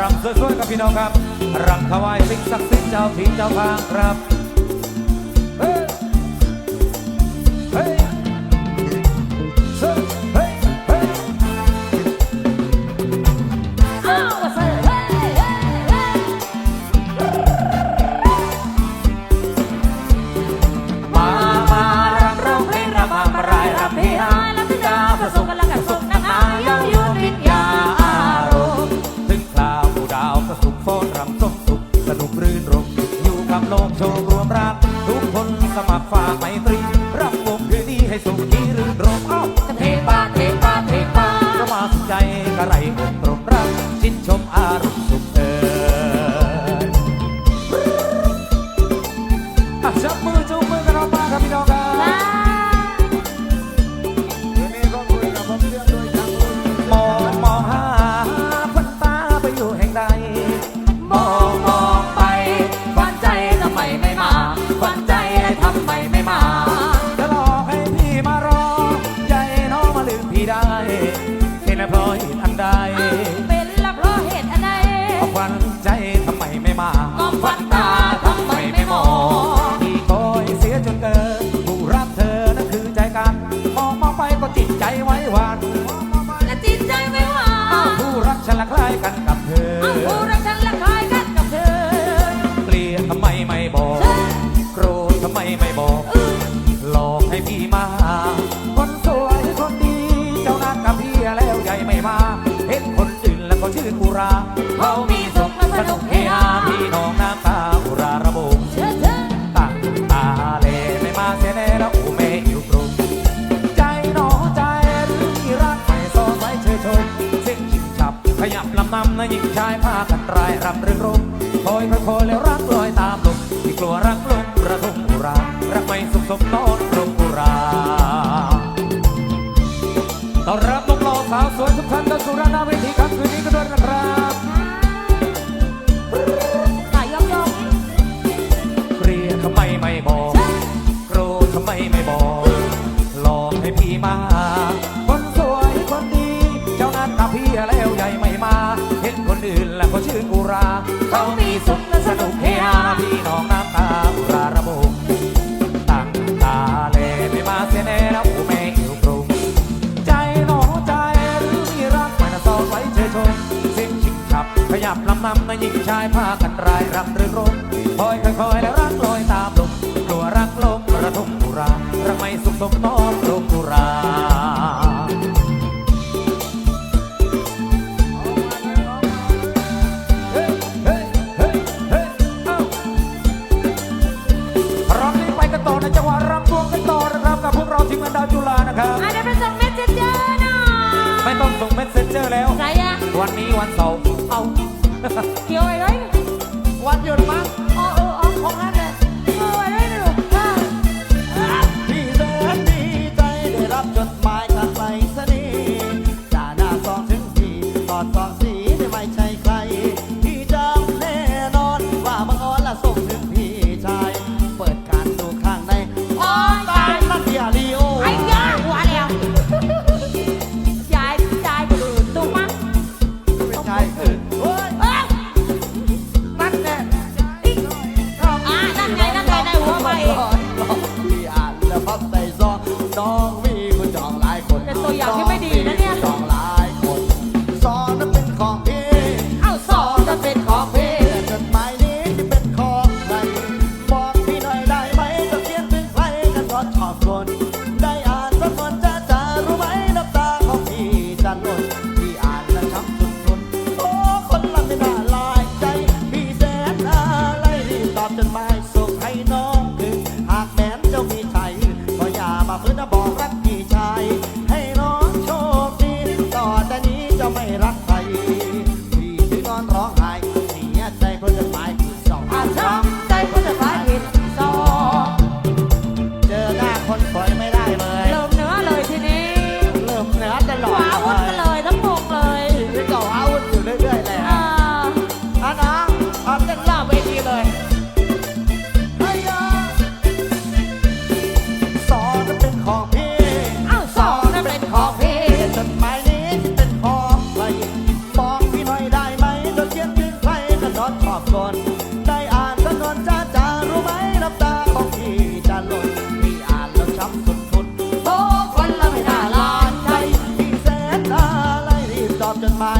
รำสวยๆกับพี่น้องครับรำถวายสิ่งศักดิ์สิทธิ์เจ้าถิ่นเจ้าทางครับ ราเขามีสุขสนุกเฮฮาพี่น้องน้ำตาอุราระบงตั้งตาเลไม่มาเสียแน่แล้วอูเมอยู่กรุงใจน้องใจรักไม่ซ่อนไว้เฉยๆเส้นชิงฉับขยับลำนำนะหญิงชายพากันรายรำเรื่องรม มาหญิงชายพากันรายรักหรือรบคอยค่อยและรักลอยตามลมกลัวรักลมกระทงบุรารักไม่สุขสมน้อ pas.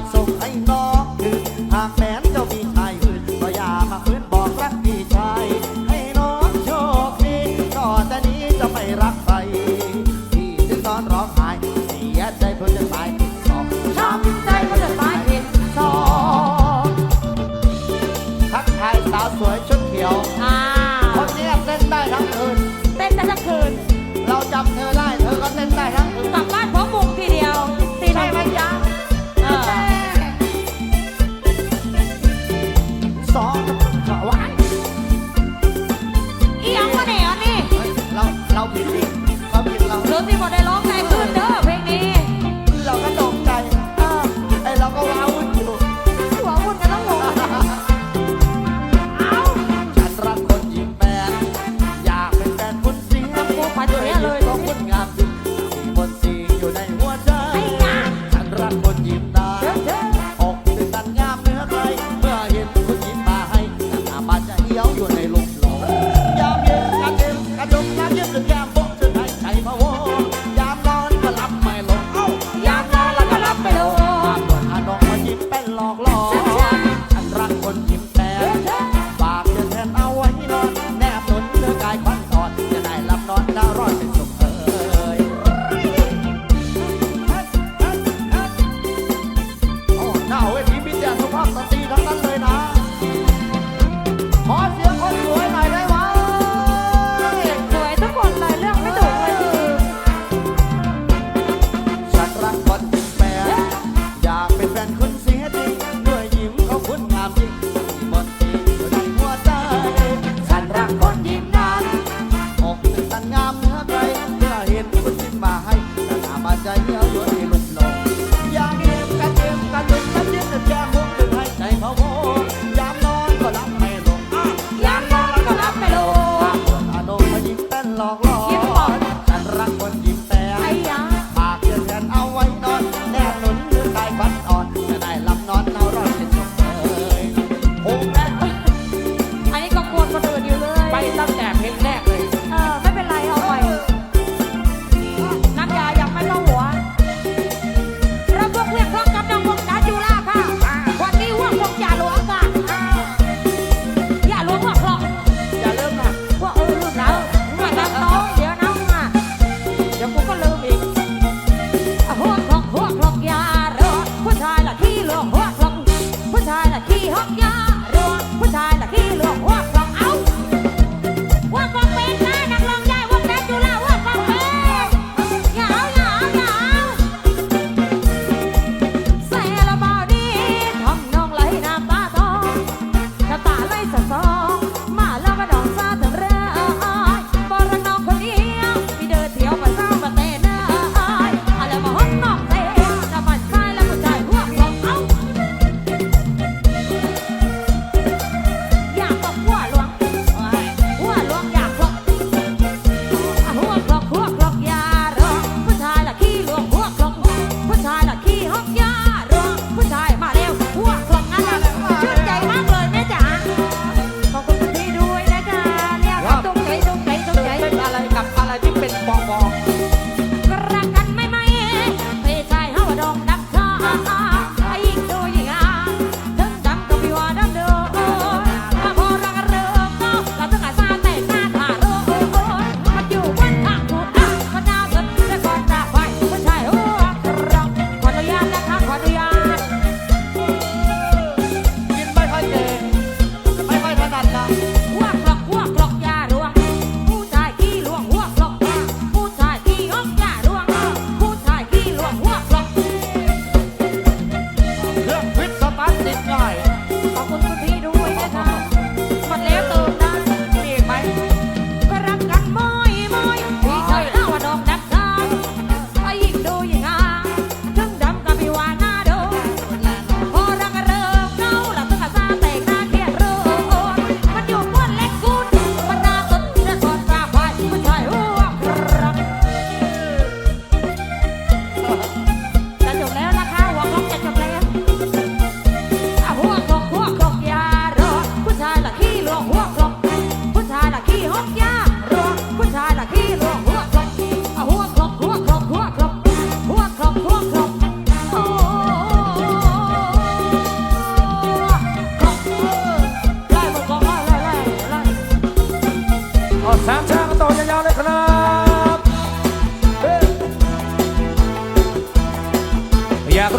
So I know.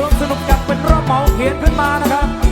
วมสนุกกันเป็นรอบเหมาเขียนขึ้นมานะครับ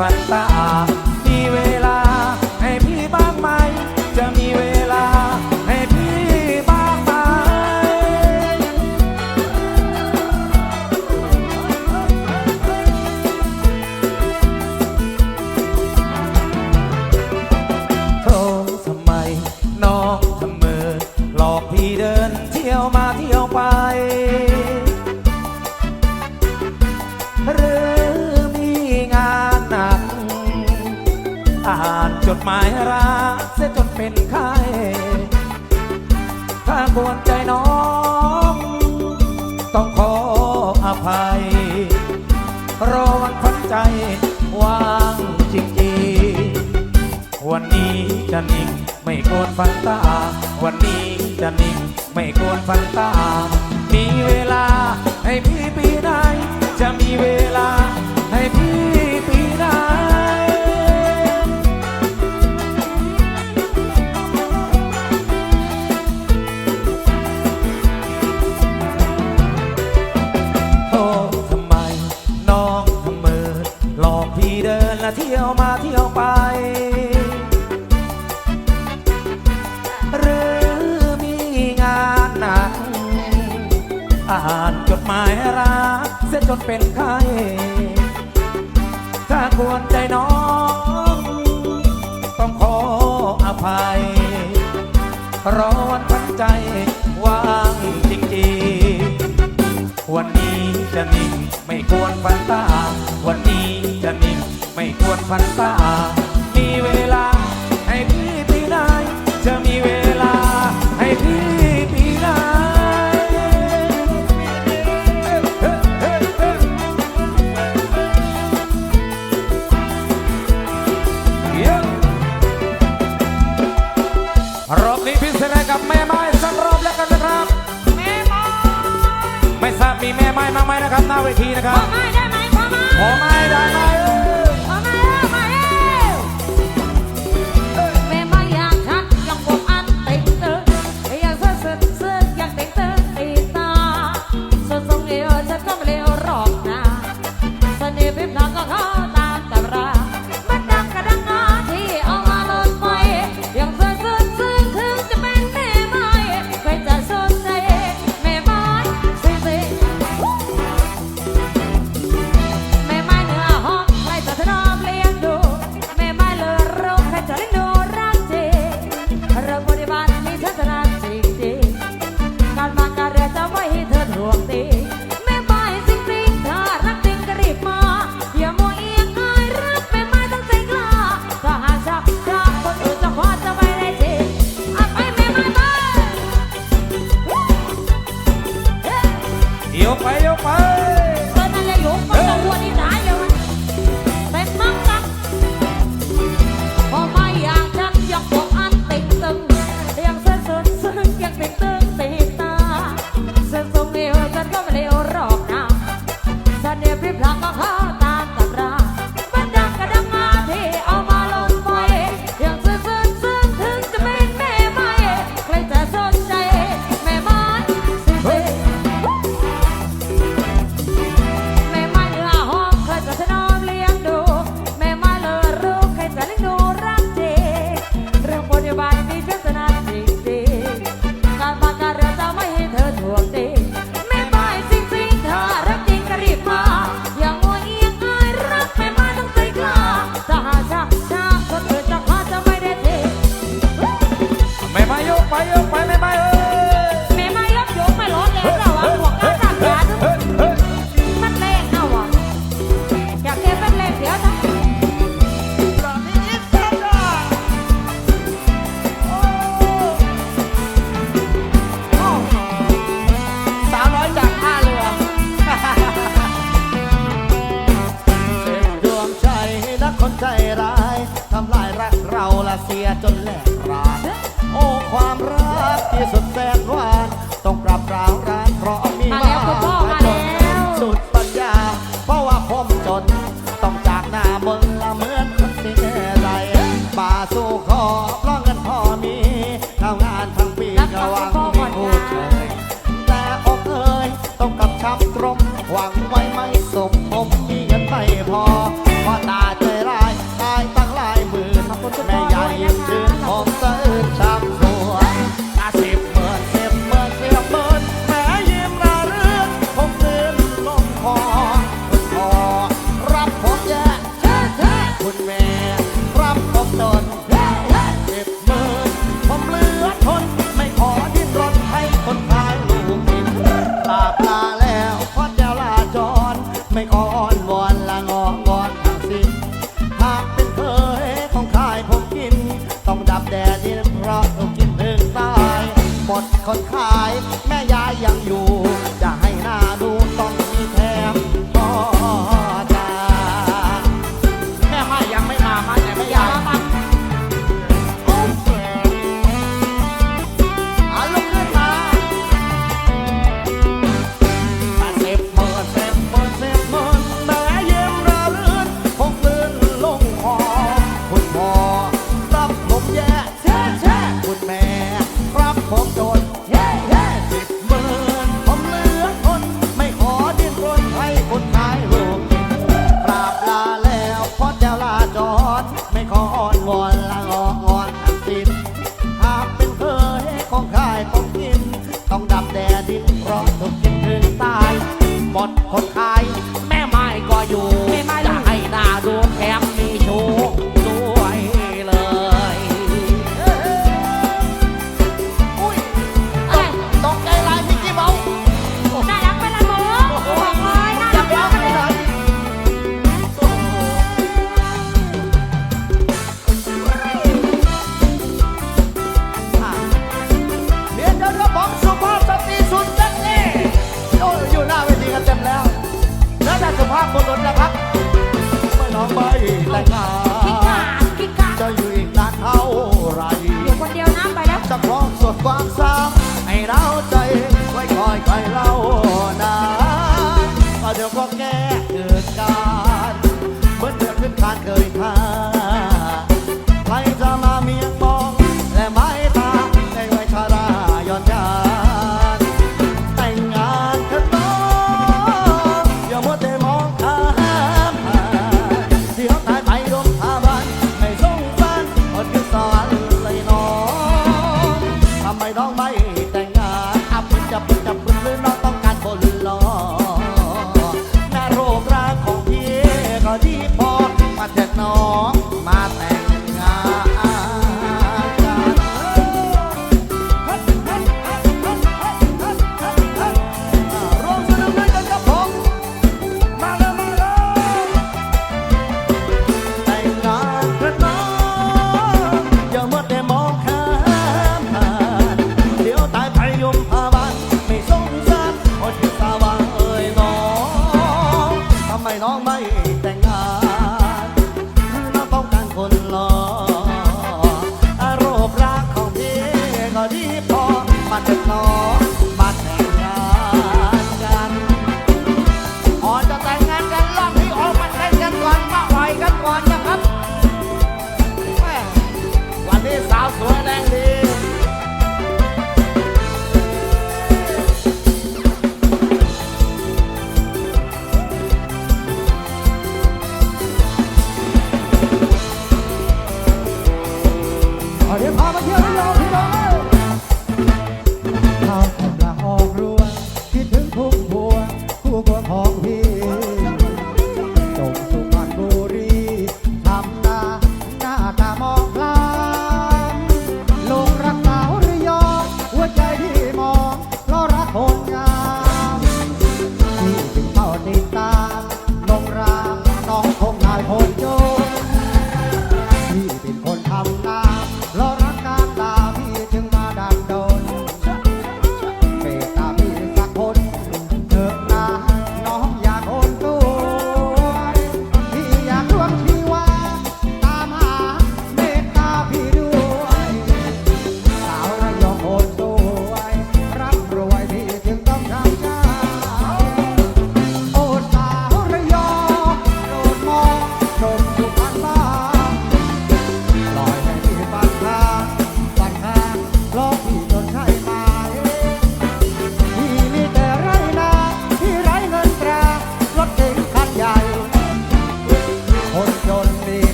ฝันตา เวทีนะครับพอมาได้ไหมพอมาพอมา ใจร้าย ทำลายรักเราละเสียจน หนาวใคออยเล่านาก็เดี๋ยวก็แก้เกิดกา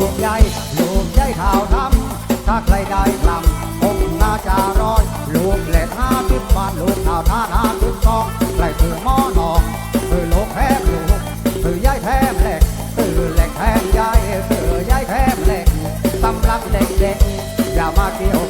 ลูกใหญ่ลูกใหญ่ข่าวทำถ้าใครได้ลำบผน่าจะรอย ลูกเล็กห้าจุดบานลูกข่าวท่าห้าจุดซองใครคือหมอนองคือลูกแทบลูกคือใหญ่แทบเหล็กคือเหล็กแทบใหญ่คือใหญ่แทบเหล็กสำหรับเด็กๆอย่ามาเกี่ยว